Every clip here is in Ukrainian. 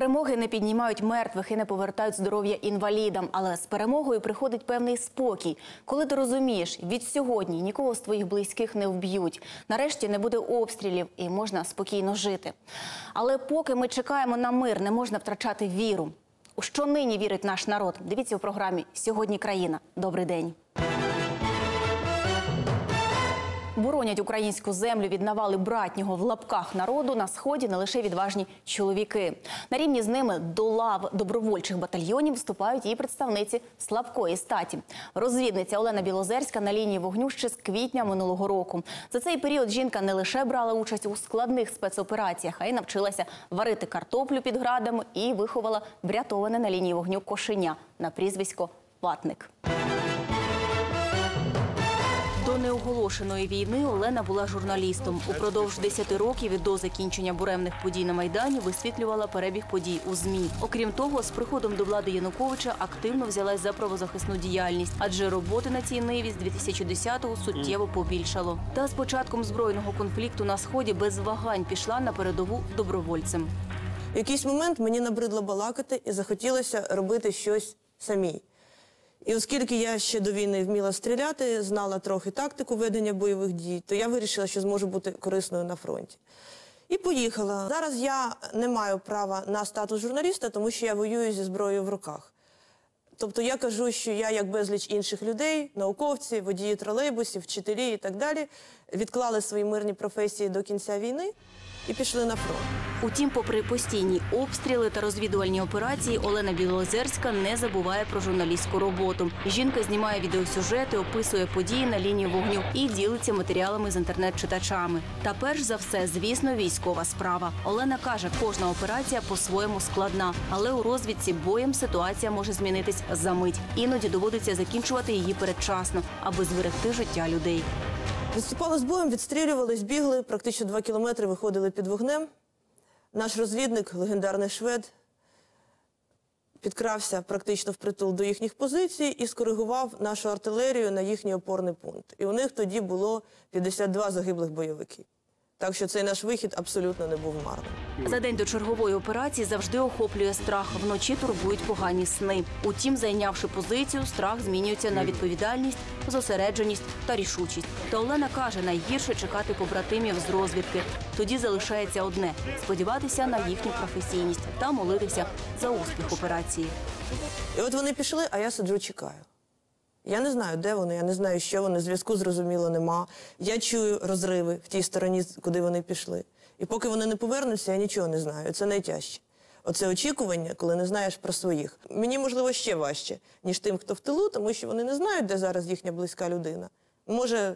Перемоги не піднімають мертвих і не повертають здоров'я інвалідам. Але з перемогою приходить певний спокій. Коли ти розумієш, від сьогодні нікого з твоїх близьких не вб'ють. Нарешті не буде обстрілів і можна спокійно жити. Але поки ми чекаємо на мир, не можна втрачати віру. У що нині вірить наш народ? Дивіться у програмі Сьогодні країна. Добрий день. Боронять українську землю від навали братнього в лапках народу на сході не лише відважні чоловіки. На рівні з ними до лав добровольчих батальйонів вступають і представниці слабкої статі. Розвідниця Олена Білозерська на лінії вогню ще з квітня минулого року. За цей період жінка не лише брала участь у складних спецопераціях, а й навчилася варити картоплю під градами і виховала врятоване на лінії вогню кошеня на прізвисько Ватник. До неоголошеної війни Олена була журналістом. Упродовж 10 років до закінчення буремних подій на Майдані висвітлювала перебіг подій у ЗМІ. Окрім того, з приходом до влади Януковича активно взялась за правозахисну діяльність, адже роботи на цій ниві з 2010-го суттєво побільшало. Та з початком збройного конфлікту на сході без вагань пішла на передову добровольцем. В якийсь момент мені набридло балакати і захотілося робити щось самій. І оскільки я ще до війни вміла стріляти, знала трохи тактику ведення бойових дій, то я вирішила, що зможу бути корисною на фронті. І поїхала. Зараз я не маю права на статус журналіста, тому що я воюю зі зброєю в руках. Тобто я кажу, що я, як безліч інших людей, науковці, водії тролейбусів, вчителі і так далі, відклали свої мирні професії до кінця війни і пішли на фронт. Утім, попри постійні обстріли та розвідувальні операції, Олена Білозерська не забуває про журналістську роботу. Жінка знімає відеосюжети, описує події на лінії вогню і ділиться матеріалами з інтернет-читачами. Та перш за все, звісно, військова справа. Олена каже, кожна операція по-своєму складна, але у розвідці боєм ситуація може змінитись за мить. Іноді доводиться закінчувати її передчасно, аби зберегти життя людей. Відступали з боєм, відстрілювались, бігли, практично два кілометри виходили під вогнем. Наш розвідник, легендарний швед, підкрався практично впритул до їхніх позицій і скоригував нашу артилерію на їхній опорний пункт. І у них тоді було 52 загиблих бойовиків. Так що цей наш вихід абсолютно не був марним. За день до чергової операції завжди охоплює страх. Вночі турбують погані сни. Утім, зайнявши позицію, страх змінюється на відповідальність, зосередженість та рішучість. Та Олена каже, найгірше чекати побратимів з розвідки. Тоді залишається одне сподіватися на їхню професійність та молитися за успіх операції. І от вони пішли, а я сиджу, чекаю. Я не знаю, де вони, я не знаю, що вони, зв'язку зрозуміло нема. Я чую розриви в тій стороні, куди вони пішли. І поки вони не повернуться, я нічого не знаю. Це найтяжче. Оце очікування, коли не знаєш про своїх. Мені, можливо, ще важче, ніж тим, хто в тилу, тому що вони не знають, де зараз їхня близька людина. Може,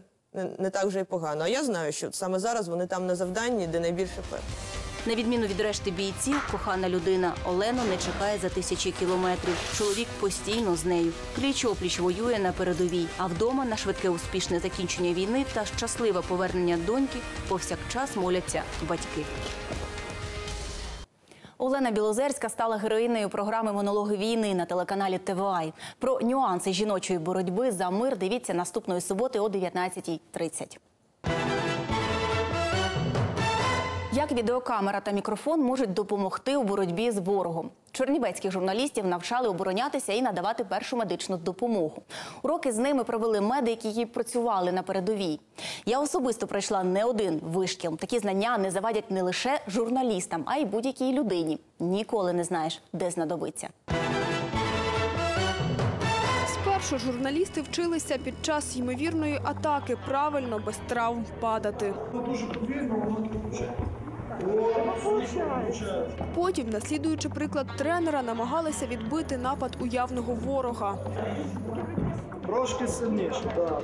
не, так вже й погано. А я знаю, що саме зараз вони там на завданні, де найбільше пекло. На відміну від решти бійців, кохана людина Олену не чекає за тисячі кілометрів. Чоловік постійно з нею. Пліч опліч воює на передовій. А вдома на швидке успішне закінчення війни та щасливе повернення доньки повсякчас моляться батьки. Олена Білозерська стала героїнею програми Монологи війни на телеканалі ТВАЙ. Про нюанси жіночої боротьби за мир дивіться наступної суботи о 19.30. Як відеокамера та мікрофон можуть допомогти у боротьбі з ворогом? Чернівецьких журналістів навчали оборонятися і надавати першу медичну допомогу. Уроки з ними провели медики, які працювали на передовій. Я особисто пройшла не один вишкіл. Такі знання не завадять не лише журналістам, а й будь-якій людині. Ніколи не знаєш, де знадобиться. Спершу журналісти вчилися під час ймовірної атаки правильно без травм падати. Дуже повільно воно включає. Потім, наслідуючи приклад тренера, намагалися відбити напад уявного ворога. Трошки сильніше, так.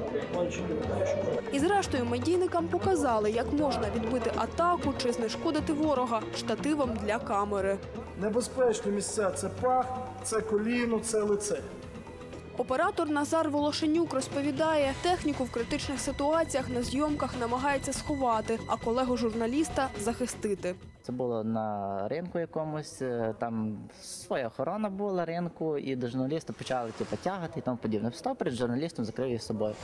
І зрештою медійникам показали, як можна відбити атаку чи знешкодити ворога штативом для камери. Небезпечні місця це пах, це коліно, це лице. Оператор Назар Волошенюк розповідає, техніку в критичних ситуаціях на зйомках намагається сховати, а колегу журналіста захистити. Це було на ринку якомусь, е, там своя охорона була ринку, і до журналіста почали типу, тягати і тому подібне. Встав перед журналістом, закрив її з собою.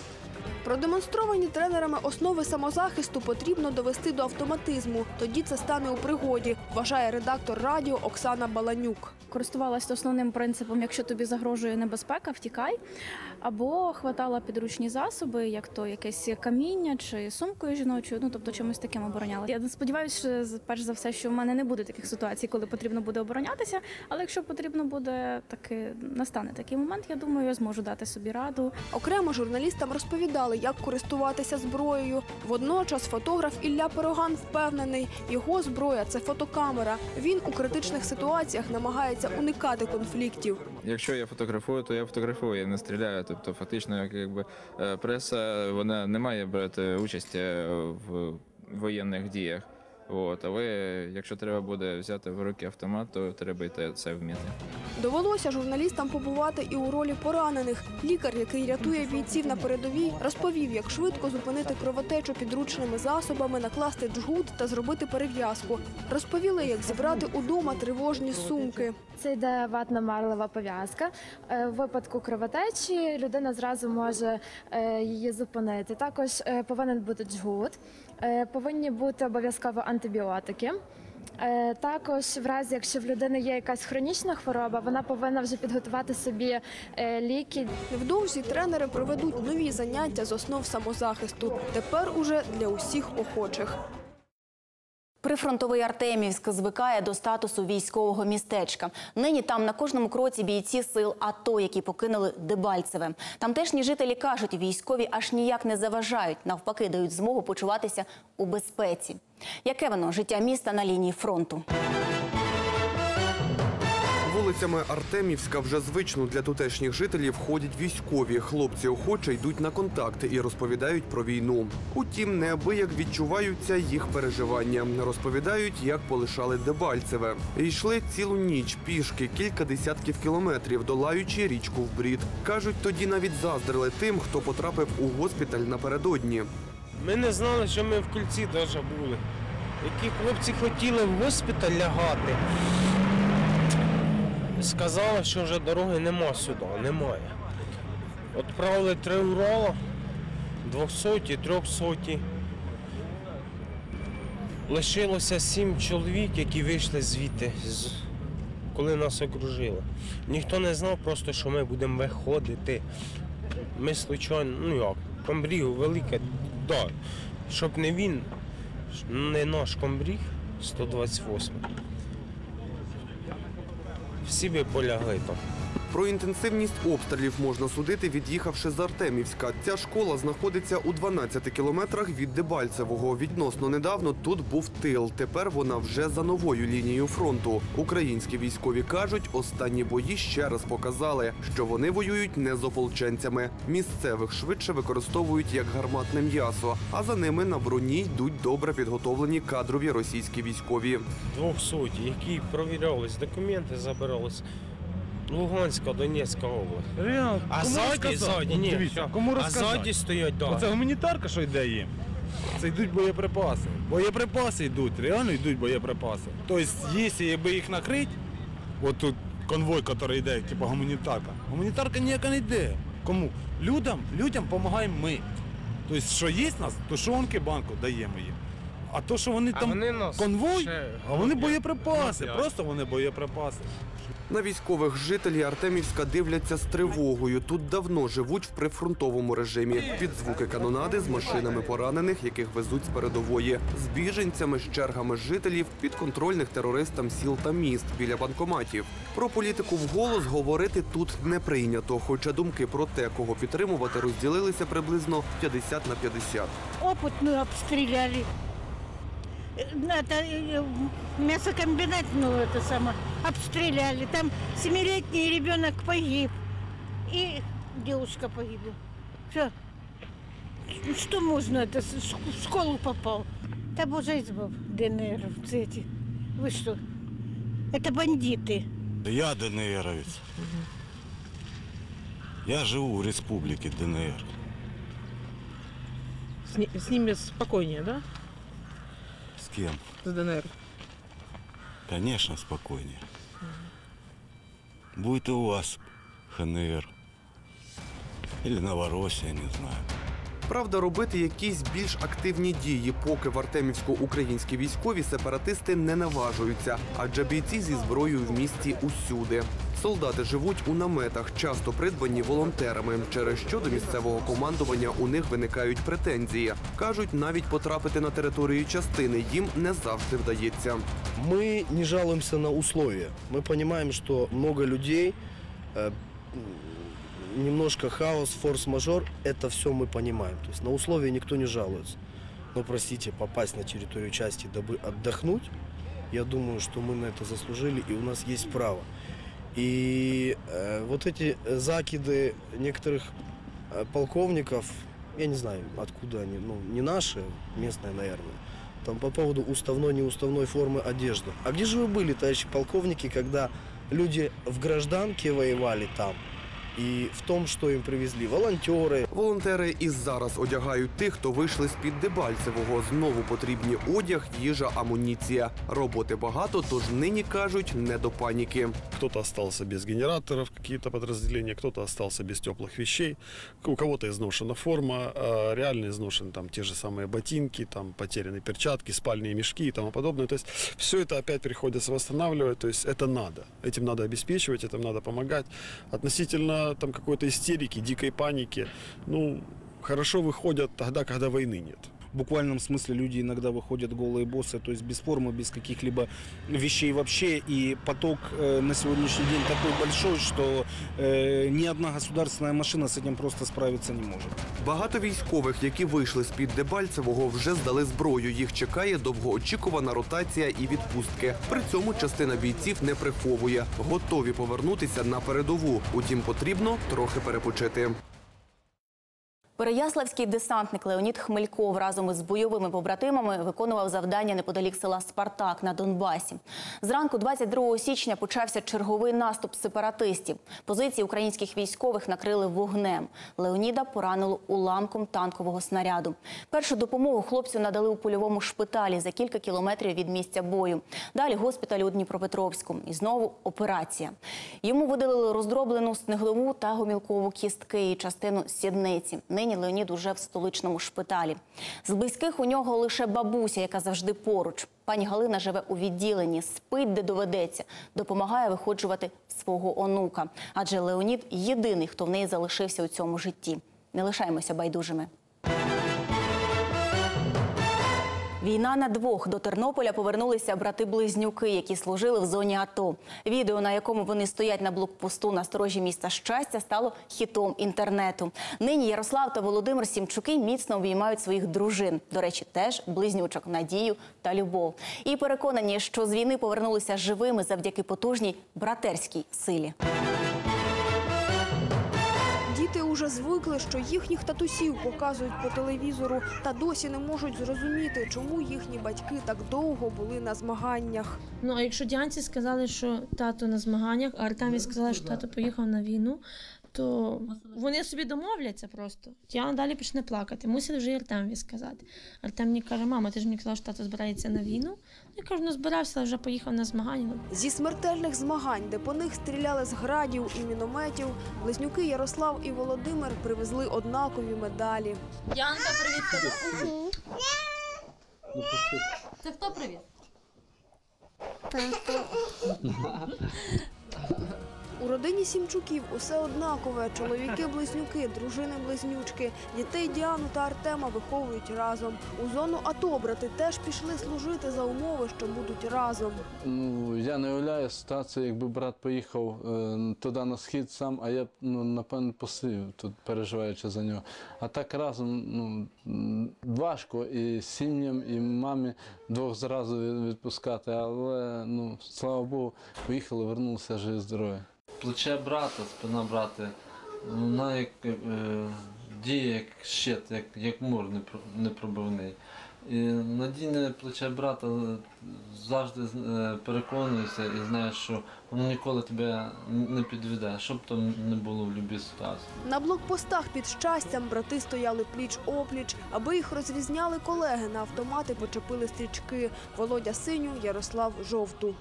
Продемонстровані тренерами основи самозахисту потрібно довести до автоматизму. Тоді це стане у пригоді, вважає редактор радіо Оксана Баланюк. користувалася основним принципом: якщо тобі загрожує небезпека, втікай, або хватала підручні засоби, як то якесь каміння чи сумкою жіночою, ну тобто чимось таким оборонялася. Я сподіваюся, що перш за все, що в мене не буде таких ситуацій, коли потрібно буде оборонятися. Але якщо потрібно буде таки настане такий момент, я думаю, я зможу дати собі раду. Окремо журналістам розповідали, як користуватися зброєю. Водночас фотограф Ілля Пироган впевнений, його зброя це фотокамера. Він у критичних ситуаціях намагається уникати конфліктів. Якщо я фотографую, то я фотографую, я не стріляю. Тобто, фактично, як якби е, преса вона не має брати участь е, в воєнних діях. От, але якщо треба буде взяти в руки автомат, то треба й те це вміти. Довелося журналістам побувати і у ролі поранених. Лікар, який рятує бійців на передовій, розповів, як швидко зупинити кровотечу підручними засобами, накласти джгут та зробити перев'язку. Розповіли, як зібрати удома тривожні сумки. Це йде ватна марлева пов'язка. Е, В випадку кровотечі людина зразу може е, її зупинити. Також е, повинен бути джгут, повинні бути обов'язково антибіотики. Е, Також, в разі, якщо в людини є якась хронічна хвороба, вона повинна вже підготувати собі е, ліки Невдовзі тренери проведуть нові заняття з основ самозахисту. Тепер уже для усіх охочих. Прифронтовий Артемівськ звикає до статусу військового містечка. Нині там на кожному кроці бійці сил АТО, які покинули Дебальцеве. Тамтешні жителі кажуть, військові аж ніяк не заважають, навпаки, дають змогу почуватися у безпеці. Яке воно життя міста на лінії фронту? Вулицями Артемівська вже звично для тутешніх жителів ходять військові. Хлопці охоче йдуть на контакти і розповідають про війну. Утім, неабияк відчуваються їх переживання. Розповідають, як полишали Дебальцеве. Йшли цілу ніч пішки, кілька десятків кілометрів, долаючи річку в брід. Кажуть, тоді навіть заздрили тим, хто потрапив у госпіталь напередодні. Ми не знали, що ми в кільці навіть були. Які хлопці хотіли в госпіталь лягати. Сказали, що вже дороги нема сюди, немає. Отправили три Урала, 200, 300. Лишилося сім чоловік, які вийшли звідти, коли нас окружили. Ніхто не знав просто, що ми будемо виходити. Ми случайно, ну як, комбріг велике, да. Щоб не він, не наш комбріг 128. Всі ви полягли там. Про інтенсивність обстрілів можна судити, від'їхавши з Артемівська. Ця школа знаходиться у 12 кілометрах від Дебальцевого. Відносно недавно тут був тил. Тепер вона вже за новою лінією фронту. Українські військові кажуть, останні бої ще раз показали, що вони воюють не з ополченцями. Місцевих швидше використовують як гарматне м'ясо, а за ними на броні йдуть добре підготовлені кадрові російські військові. 200, які провірялись, документи забирались. Луганська, Донецька область. Реально, А кому ззаді, розказати? ззаді, ні. Дивіться, кому а розказати? ззаді стоять, да. Оце гуманітарка, що йде їм. Це йдуть боєприпаси. Боєприпаси йдуть, реально йдуть боєприпаси. Тобто, якщо якби їх накрити, от тут конвой, який йде, типу гуманітарка, гуманітарка ніяка не йде. Кому? Людям, людям допомагаємо ми. Тобто, що є в нас, то шонки банку даємо їм. А то, що вони А там вони нас конвой, ще а вони боєприпаси, просто вони боєприпаси. На військових жителі Артемівська дивляться з тривогою. Тут давно живуть в прифронтовому режимі. Під звуки канонади з машинами поранених, яких везуть з передової, з біженцями, з чергами жителів, підконтрольних терористам сіл та міст біля банкоматів. Про політику вголос говорити тут не прийнято. Хоча думки про те, кого підтримувати, розділилися приблизно 50 на 50. опытную обстреляли. Э, Это э, мясокомбинат, ну это самое, обстреляли. Там семилетний ребенок погиб. И девушка погибла. Все. Что можно это? с- В школу попал. Да боже избав, ДНР, эти. Вы что? Это бандиты. Я ДНРовец. Я живу в республике ДНР. С, ними спокойнее, да? С кем? С ДНР. Конечно, спокойнее. Будет и у вас ХНР. Или Новороссия, не знаю. Правда, робити якісь більш активні дії, поки в Артемівську українські військові сепаратисти не наважуються, адже бійці зі зброєю в місті усюди. Солдати живуть у наметах, часто придбані волонтерами, через що до місцевого командування у них виникають претензії. кажуть, навіть потрапити на територію частини їм не завжди вдається. Мы не жалуемся на условия. Мы понимаем, что много людей, э, м, немножко хаос, форс-мажор, это все мы понимаем. То есть на условия никто не жалуется. Но, простите, попасть на территорию части, дабы отдохнуть, я думаю, что мы на это заслужили, и у нас есть право. И э, вот эти э, закиды некоторых э, полковников, я не знаю, откуда они, ну, не наши, местные, наверное, там по поводу уставной, неуставной формы одежды. А где же вы были, товарищи полковники, когда люди в гражданке воевали там? И в том, что им привезли волонтеры, Волонтери і зараз одягають тих, хто вийшли з-під Дебальцевого. Знову потрібні одяг, їжа, амуніція. Роботи багато, тож нині кажуть не до паніки. Кто-то остался без генераторов, какие-то подразделения, кто-то остался без теплых вещей, у кого-то изношена форма, а реально изношены там те же самые ботинки, там потеряны перчатки, спальные мешки и тому подобное. То есть все это опять приходится восстанавливать, то есть это надо. Этим надо обеспечивать, этим надо помогать. Относительно там какой-то истерики, дикой паники, ну, хорошо выходят тогда, когда войны нет В буквальном смысле люди иногда выходят голые боссы, то есть без формы, без каких-либо вещей вообще. И поток э, на сегодняшний день такой большой, что э, ни одна государственная машина с этим просто справиться не может. Багато військових, які вийшли з-під Дебальцевого, вже здали зброю. Їх чекає довгоочікувана ротація і відпустки. При цьому частина бійців не приховує, готові повернутися на передову. Утім, потрібно трохи перепочити. Переяславський десантник Леонід Хмельков разом із бойовими побратимами виконував завдання неподалік села Спартак на Донбасі. Зранку 22 січня почався черговий наступ сепаратистів. Позиції українських військових накрили вогнем. Леоніда поранило уламком танкового снаряду. Першу допомогу хлопцю надали у польовому шпиталі за кілька кілометрів від місця бою. Далі госпіталь у Дніпропетровську. І знову операція. Йому видалили роздроблену снегову та гомілкову кістки і частину сідниці. Нині Леонід уже в столичному шпиталі. З близьких у нього лише бабуся, яка завжди поруч. Пані Галина живе у відділенні, спить, де доведеться, допомагає виходжувати свого онука. Адже Леонід єдиний, хто в неї залишився у цьому житті. Не лишаємося байдужими. Війна на двох до Тернополя повернулися брати-близнюки, які служили в зоні АТО. Відео, на якому вони стоять на блокпосту на сторожі міста щастя, стало хітом інтернету. Нині Ярослав та Володимир Сімчуки міцно обіймають своїх дружин. До речі, теж близнючок Надію та Любов. І переконані, що з війни повернулися живими завдяки потужній братерській силі. Діти уже звикли, що їхніх татусів показують по телевізору, та досі не можуть зрозуміти, чому їхні батьки так довго були на змаганнях. Ну а якщо Діанці сказали, що тато на змаганнях, а Артемі сказали, що тато поїхав на війну, то вони собі домовляться просто. Діана далі почне плакати. Мусить вже і Артемові сказати. Артем мені каже, мама, ти ж мені казала, що тато збирається на війну. Я кажу, ну збирався, але вже поїхав на змагання. Зі смертельних змагань, де по них стріляли з градів і мінометів, близнюки Ярослав і Володимир привезли однакові медалі. Янка, привіт. Це хто привіт? У родині Сімчуків усе однакове. Чоловіки-близнюки, дружини-близнючки. Дітей Діану та Артема виховують разом. У зону АТО брати теж пішли служити за умови, що будуть разом. Ну, я не уявляю ситуацію, якби брат поїхав е, туди на схід сам, а я ну, напевно посив тут, переживаючи за нього. А так разом ну, важко і сім'ям, і мамі двох зразу відпускати, але ну, слава Богу, поїхали, вернулися живі здорові. Плече брата, спина брата, вона як е, діє як щит, як, як мур непро- непробивний. І надійне плече брата завжди е, переконуєшся і знаєш, що воно ніколи тебе не підведе, що б там не було в будь-якій ситуації. На блокпостах під щастям брати стояли пліч опліч, аби їх розрізняли колеги. На автомати почепили стрічки. Володя синю, Ярослав жовту.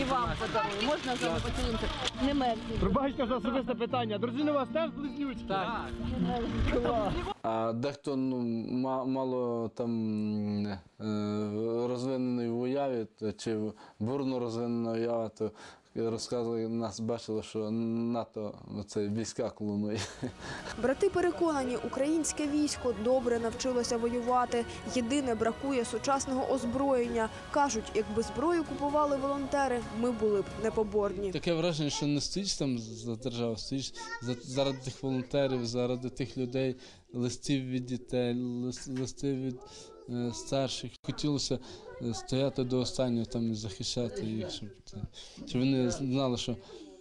І вам подарую. Можна з вами поцілунки? Не мерзніть. Пробачте за особисте питання. Дружини у вас теж близнючки? Так. А дехто ну, мало там е, розвинений в уяві т- чи бурно розвинена уява, то розказували, нас бачили, що НАТО це війська колонує. Брати переконані, українське військо добре навчилося воювати. Єдине бракує сучасного озброєння. кажуть, якби зброю купували волонтери, ми були б непоборні. Таке враження, що не стоїш там за державу, стоїш за, заради тих волонтерів, заради тих людей, листів від дітей, лис- листів від е, старших. Хотілося е, стояти до останнього там і захищати їх, щоб, щоб вони знали, що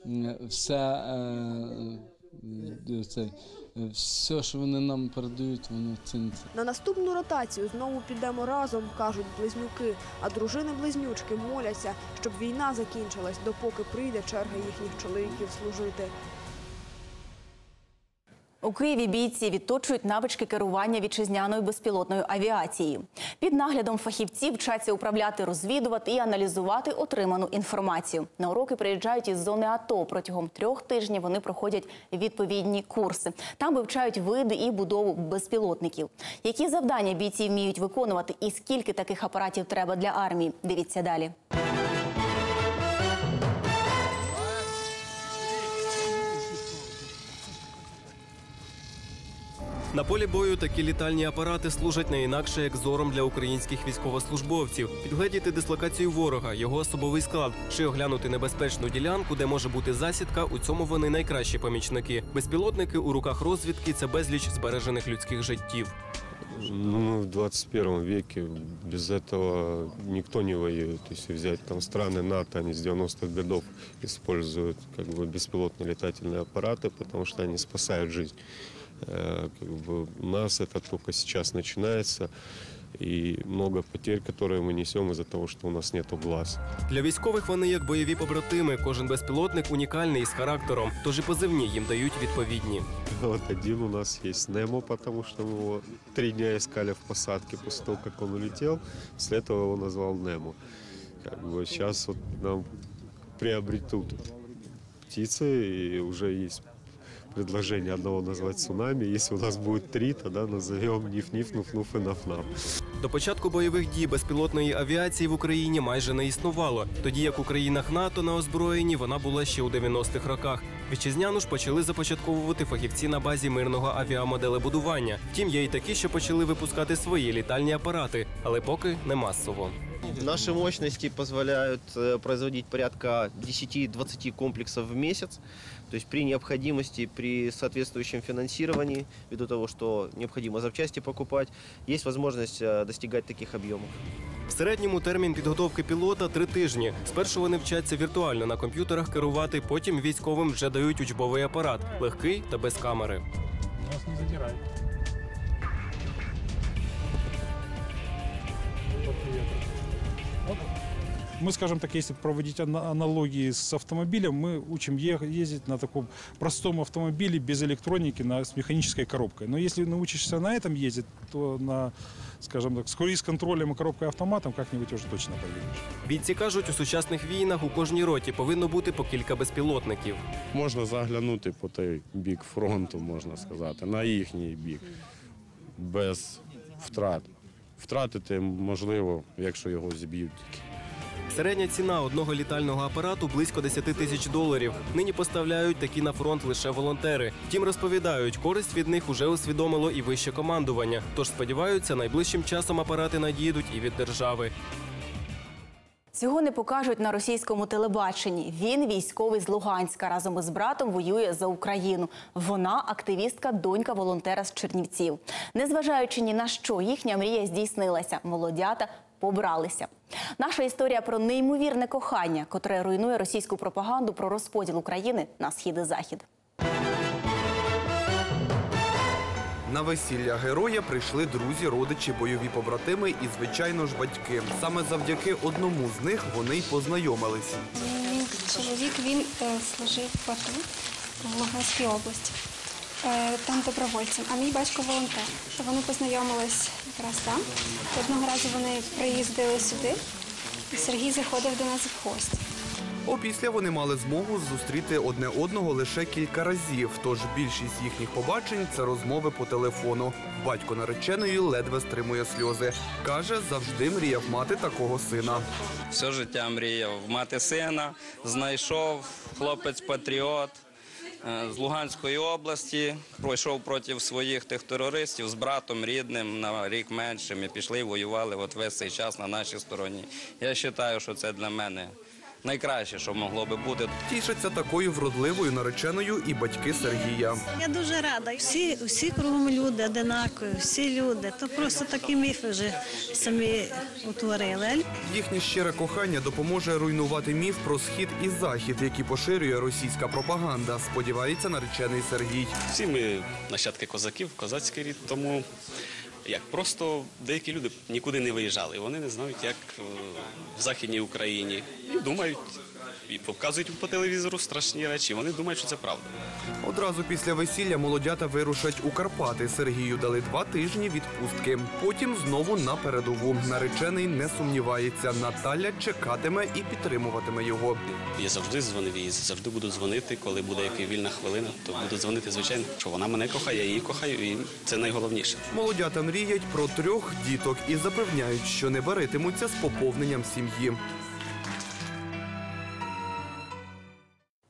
м, все, е, е, це, е, все, що вони нам передають, воно ціниться. На наступну ротацію знову підемо разом, кажуть близнюки. А дружини-близнючки моляться, щоб війна закінчилась, допоки прийде черга їхніх чоловіків служити. У Києві бійці відточують навички керування вітчизняною безпілотною авіацією. Під наглядом фахівців вчаться управляти, розвідувати і аналізувати отриману інформацію. На уроки приїжджають із зони АТО. Протягом трьох тижнів вони проходять відповідні курси. Там вивчають види і будову безпілотників. Які завдання бійці вміють виконувати і скільки таких апаратів треба для армії? Дивіться далі. На полі бою такі літальні апарати служать не інакше як зором для українських військовослужбовців. Підгледіти дислокацію ворога, його особовий склад, чи оглянути небезпечну ділянку, де може бути засідка. У цьому вони найкращі помічники. Безпілотники у руках розвідки це безліч збережених людських життів. Ну, мы в 21 веке, без этого никто не воюет. Если взять там страны НАТО, они с 90-х годов используют как бы беспилотные летательные аппараты, потому что они спасают жизнь. Э, Как бы у нас это только сейчас начинается, и много потерь, которые мы несем из-за того, что у нас нету глаз. Для військових вони як бойові побратими. Кожен безпілотник унікальний і з характером, тож і позивні їм дають відповідні. Вот один у нас есть Немо, потому что мы его три дня искали в посадке после того, как он улетел. После этого его назвал Немо. Как бы сейчас вот нам приобретут птицы, и уже есть предложение одного назвать цунами. Если у нас будет три, тогда назовем Ниф-Ниф, Нуф-Нуф и Наф-Наф. До початку бойових дій безпілотної авіації в Україні майже не існувало. Тоді як у країнах НАТО на озброєнні вона була ще у 90-х роках. Вітчизняну ж почали започатковувати фахівці на базі мирного авіамоделебудування. Втім, є й такі, що почали випускати свої літальні апарати, але поки не масово. Наши мощности позволяют э, производить порядка 10-20 комплексов в месяц. То есть при необходимости, при соответствующем финансировании, ввиду того, что необходимо запчасти покупать, есть возможность э, достигать таких объемов. В середньому термін підготовки пілота три тижні. Спершу вони вчаться віртуально на комп'ютерах керувати, потім військовим вже дають учбовий апарат, легкий та без камери. Нас не задирает. Мы, скажем так, если проводить ана- аналогии с автомобилем, мы учим е- ездить на таком простом автомобиле без электроники, на, с механической коробкой. Но если научишься на этом ездить, то на, скажем так, с круиз-контролем и коробкой автоматом как-нибудь уже точно поедешь. Бійці кажуть, у сучасних війнах у кожній роті повинно бути по кілька безпілотників. Можна заглянути по той бік фронту, можна сказати, на їхній бік, без втрат. Втратити можливо, якщо його зіб'ють тільки. Середня ціна одного літального апарату близько 10 тисяч доларів. Нині поставляють такі на фронт лише волонтери. Втім, розповідають, користь від них уже усвідомило і вище командування. Тож сподіваються, найближчим часом апарати надійдуть і від держави. Цього не покажуть на російському телебаченні. Він військовий з Луганська. Разом із братом воює за Україну. Вона активістка, донька волонтера з Чернівців. Незважаючи ні на що, їхня мрія здійснилася. Молодята побралися. Наша історія про неймовірне кохання, котре руйнує російську пропаганду про розподіл України на схід і захід. На весілля героя прийшли друзі, родичі, бойові побратими і, звичайно ж, батьки. Саме завдяки одному з них вони й познайомились. Мій чоловік він е, служив в АТО в Луганській області, е, там добровольцем, а мій батько волонтер. Вони познайомились якраз там. Одного разу вони приїздили сюди, і Сергій заходив до нас в гості. Опісля вони мали змогу зустріти одне одного лише кілька разів. Тож більшість їхніх побачень це розмови по телефону. Батько нареченої ледве стримує сльози. Каже, завжди мріяв мати такого сина. Все життя мріяв мати сина, знайшов хлопець патріот з Луганської області, пройшов проти своїх тих терористів з братом рідним на рік меншим і пішли і воювали от весь цей час на нашій стороні. Я вважаю, що це для мене найкраще, що могло би бути. Тішаться такою вродливою нареченою і батьки Сергія. Я дуже рада. Всі, всі кругом люди одинакові, всі люди. То просто такі міфи вже самі утворили. Їхнє щире кохання допоможе руйнувати міф про схід і захід, які поширює російська пропаганда. Сподівається наречений Сергій. Всі ми нащадки козаків, козацький рід, тому як просто деякі люди нікуди не виїжджали. Вони не знають, як е, в Західній Україні. І думають, і показують по телевізору страшні речі. Вони думають, що це правда. Одразу після весілля молодята вирушать у Карпати. Сергію дали два тижні відпустки. Потім знову на передову. Наречений не сумнівається. Наталя чекатиме і підтримуватиме його. Я завжди дзвонив їй, завжди буду дзвонити, коли буде яка вільна хвилина, то буду дзвонити, звичайно, що вона мене кохає, я її кохаю, і це найголовніше. Молодята мріють про трьох діток і запевняють, що не баритимуться з поповненням сім'ї.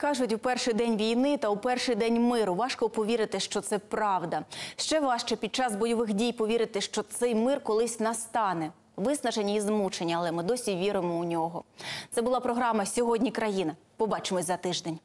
Кажуть, у перший день війни та у перший день миру важко повірити, що це правда. Ще важче під час бойових дій повірити, що цей мир колись настане. Виснажені і змучені, але ми досі віримо у нього. Це була програма Сьогодні країна. Побачимось за тиждень.